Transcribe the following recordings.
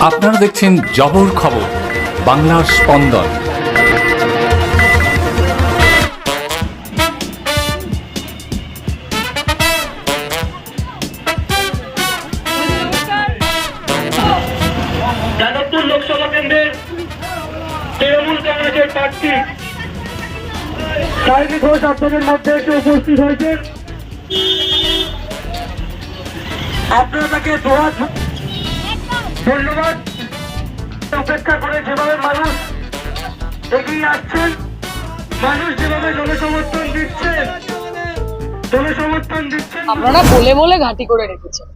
আপনারা দেখছেন জবর খবর বাংলার স্পন্দন। লোকসভা আপনাদের মধ্যে উপস্থিত আপনারা তাকে দোয়াত ধন্যবাদ। করে যেভাবে মানুষ এগিয়ে আসছেন, মানুষ যেভাবে জনসমর্থন আপনারা বলে বলে ঘাঁটি করে রেখেছেন।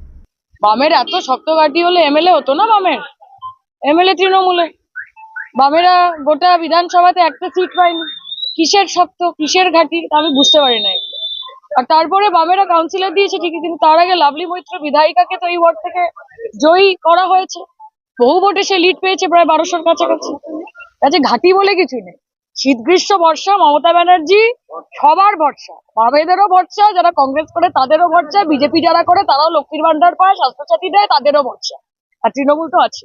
বামের এত শক্ত ঘাঁটি হলে এমএলএ হতো না বামের? এমএলএ তৃণমূলে। বামেরা গোটা বিধানসভাতে একটা সিট পায়নি। কিসের শক্ত, কিসের ঘাঁটি আমি বুঝতে পারি নাই। আর তারপরে বামেরা কাউন্সিলর দিয়েছে ঠিকই, কিন্তু তার আগে লাভলি মৈত্র বিধায়িকাকে তো এই ওয়ার্ড থেকে জয়ী করা হয়েছে। বহু ভোটে সে লিড পেয়েছে প্রায় বারোশোর কাছাকাছি। কাছে ঘাঁটি বলে কিছু নেই। শীত গ্রীষ্ম বর্ষা মমতা ব্যানার্জি সবার ভরসা। বামেদেরও ভরসা, যারা কংগ্রেস করে তাদেরও ভরসা, বিজেপি যারা করে তারাও লক্ষ্মীর ভান্ডার পায়, স্বাস্থ্যসাথী দেয়, তাদেরও ভরসা। আর তৃণমূল তো আছে।